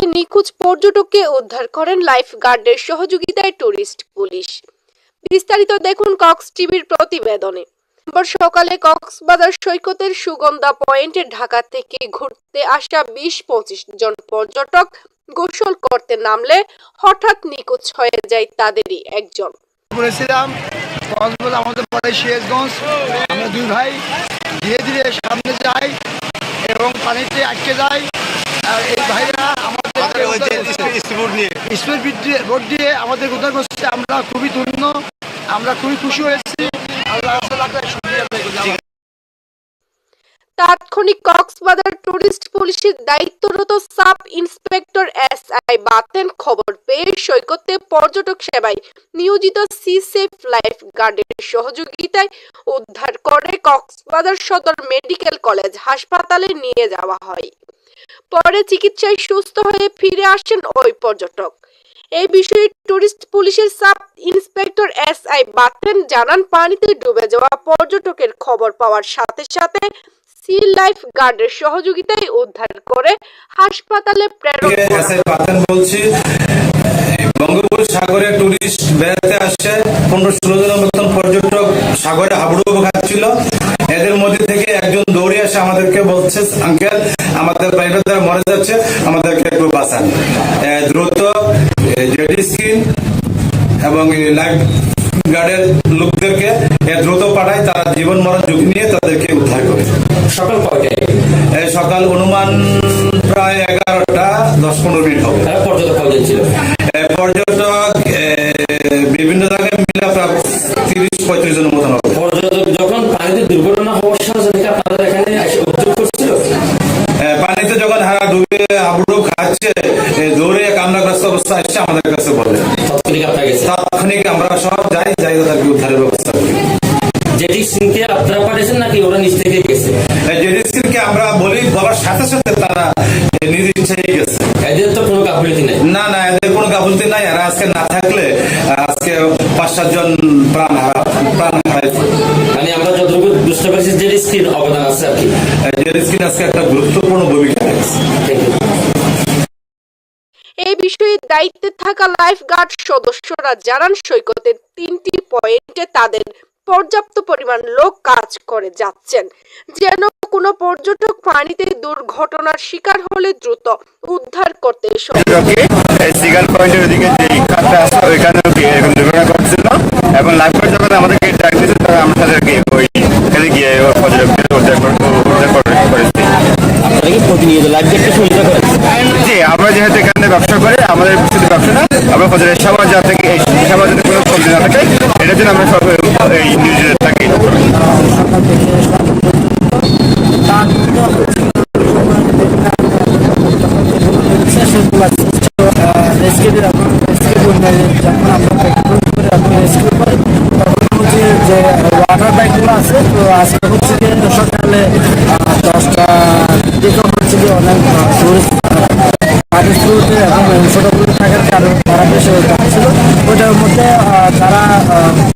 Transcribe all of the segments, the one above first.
সৈকতে নিখোঁজ পর্যটককে উদ্ধার করেন লাইফ গার্ডের সহযোগিতায় টুরিস্ট পুলিশ। বিস্তারিত দেখুন কক্স টিভির প্রতিবেদনে। সকালে কক্সবাজার সৈকতের সুগন্ধা পয়েন্টে ঢাকা থেকে ঘুরতে আসা বিশ পঁচিশ জন পর্যটক গোসল করতে নামলে হঠাৎ নিখোঁজ হয়ে যায় তাদেরই একজন। করেছিলাম কক্সবাজার আমাদের পরে শেষগঞ্জ আমরা দুই ভাই ধীরে ধীরে সামনে যাই এবং পানিতে আটকে যাই। আর এই ভাইরা স্পিড বোট দিয়ে আমাদের উদ্ধার করছে। আমরা খুবই ধন্য আমরা খুবই খুশি হয়েছি। আল্লাহ। তাৎক্ষণিক কক্সবাজার টুরিস্ট পুলিশের দায়িত্বরত sub inspector S I Baten খবর পেয়ে সৈকতে পর্যটক সেবায় নিয়োজিত সি সেফ লাইফ গার্ডের সহযোগিতায় উদ্ধার করে কক্সবাজার সদর মেডিকেল কলেজ হাসপাতালে নিয়ে যাওয়া হয়। পরে চিকিৎসায় সুস্থ হয়ে ফিরে আসেন ওই পর্যটক। এই বিষয়ে টুরিস্ট পুলিশের sub inspector S I Baten জানান পানিতে ডুবে যাওয়া পর্যটকের খবর পাওয়ার সাথে সাথে সি লাইফ গার্ডের সহযোগিতায় উদ্ধার করে হাসপাতালে প্রেরণ এস আই বলছি সাগরে টুরিস্ট বেড়াতে আসছে পনেরো ষোলো জনের মতন পর্যটক সাগরে হাবুডুবু খাচ্ছিল এদের মধ্যে থেকে একজন দৌড়ে এসে আমাদেরকে বলছে আঙ্কেল আমাদের প্রাইভেট দ্বারা মরে যাচ্ছে আমাদেরকে একটু বাঁচান। দ্রুত জেডি স্কিন এবং লাইফ গার্ডের লোকদেরকে দ্রুত পাঠায় তারা জীবন মরার ঝুঁকি নিয়ে তাদেরকে উদ্ধার করে। সকাল কয়টায় সকাল অনুমান হাবুডুব খাচ্ছে দৌড়ে কান্নাগ্রস্ত অবস্থা আসছে আমাদের কাছে বলে। তৎক্ষণিক আমরা সব যাই যাই তাদেরকে উদ্ধারের ব্যবস্থা করি। যেটি সিনকে আপনারা পাঠিয়েছেন নাকি ওরা নিচ থেকে গেছে? জেডিসিকে আমরা বলি বলার সাথে সাথে তারা নিজ ইচ্ছাই গেছে। এদের তো কোনো গাফিলতি নেই। না না এদের কোনো গাফলতি নাই। এরা আজকে না থাকলে আজকে পাঁচ সাতজন প্রাণ প্রাণ হারাইছে মানে আমরা যতটুকু বুঝতে পারছি স্ক্রিন অবদান আছে আর কি। জেডিসিন আজকে একটা গুরুত্বপূর্ণ এই দায়িত্বে থাকা লাইফ গার্ড সদস্যরা জানান সৈকতের তিনটি পয়েন্টে তাদের পর্যাপ্ত পরিমাণ লোক কাজ করে যাচ্ছেন। যেন কোনো পর্যটক পানিতে দুর্ঘটনার শিকার হলে দ্রুত উদ্ধার করতে সিগাল পয়েন্টের ওদিকে যে খাতটা আছে ওইখানে এরকম দুর্ঘটনা ঘটছিল। এবং লাইফ গার্ড যখন আমাদেরকে ডাক দিয়েছে তখন আমরা তাদেরকে ওই এখানে গিয়ে পর্যটকদের উদ্ধার করে- উদ্ধার করে- করেছি। প্রতিনিয়ত জি আমরা যেহেতু ব্যবসা করে, আমাদের শুধু ব্যবসা না, আমরা প্রতিদিন সবার যা থেকে এই সবার যাতে কোনো কমতি না থাকে, এটার জন্য আমরা সব এই নিউজে থাকি। যখন হচ্ছে যে ওয়াটার আজকে হচ্ছে যে সকালে দশটা দিকে হচ্ছে যে অনেক টুরিস্ট স্রোতে এবং ছোটোগুলো থাকার কারণে তারা বেশি ছিল ওইটার মধ্যে আহ,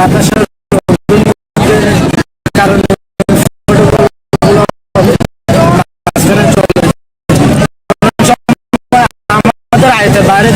বাতাসের কারণে আমাদের আয়তে বাইরে